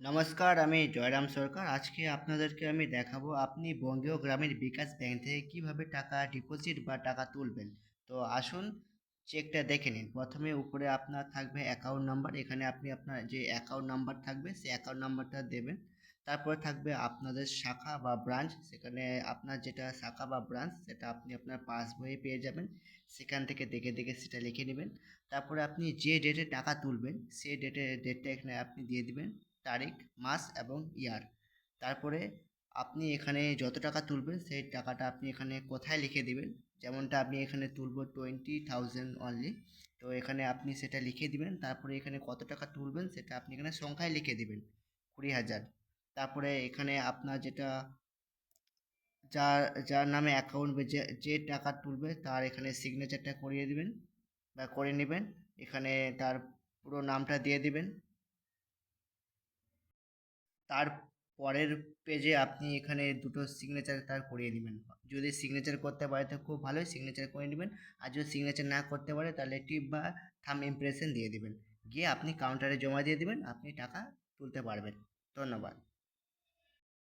নমস্কার, আমি জয়রাম সরকার। আজকে আপনাদেরকে আমি দেখাবো আপনি বঙ্গীয় গ্রামীণ বিকাশ ব্যাংক থেকে কীভাবে টাকা ডিপোজিট বা টাকা তুলবেন। তো আসুন, চেকটা দেখে নিন। প্রথমে উপরে আপনার থাকবে অ্যাকাউন্ট নাম্বার এখানে আপনি আপনার যে অ্যাকাউন্ট নাম্বার থাকবে, সেই অ্যাকাউন্ট নাম্বারটা দেবেন। তারপরে থাকবে আপনাদের শাখা বা ব্রাঞ্চ সেখানে আপনার যেটা শাখা বা ব্রাঞ্চ সেটা আপনি আপনার পাসবইয়ে পেয়ে যাবেন। সেখান থেকে দেখে দেখে সেটা লিখে নেবেন। তারপরে আপনি যে ডেটে টাকা তুলবেন, সেই ডেটে ডেটটা এখানে আপনি দিয়ে দিবেন। তারিখ, মাস এবং ইয়ার। তারপরে আপনি এখানে যত টাকা তুলবেন, সেই টাকাটা আপনি এখানে কোথায় লিখে দেবেন? যেমনটা আপনি এখানে তুলব টোয়েন্টি থাউজেন্ড অনলি তো এখানে আপনি সেটা লিখে দিবেন, তারপরে এখানে কত টাকা তুলবেন, সেটা আপনি এখানে সংখ্যায় লিখে দিবেন, কুড়ি হাজার। তারপরে এখানে আপনার যেটা, যার যার নামে অ্যাকাউন্ট যে যে টাকা তুলবে, তার এখানে সিগনেচারটা করিয়ে দিবেন বা করে নেবেন। এখানে তার পুরো নামটা দিয়ে দিবেন। তার পরের পেজে আপনি এখানে দুটো সিগনেচার তার করিয়ে নেবেন যদি সিগনেচার করতে পারে তো খুব ভালোই সিগনেচার করে নেবেন। আর যদি সিগনেচার না করতে পারে তাহলে টিপ বা থাম ইমপ্রেশন দিয়ে দেবেন। গিয়ে আপনি কাউন্টারে জমা দিয়ে দেবেন, আপনি টাকা তুলতে পারবেন। ধন্যবাদ।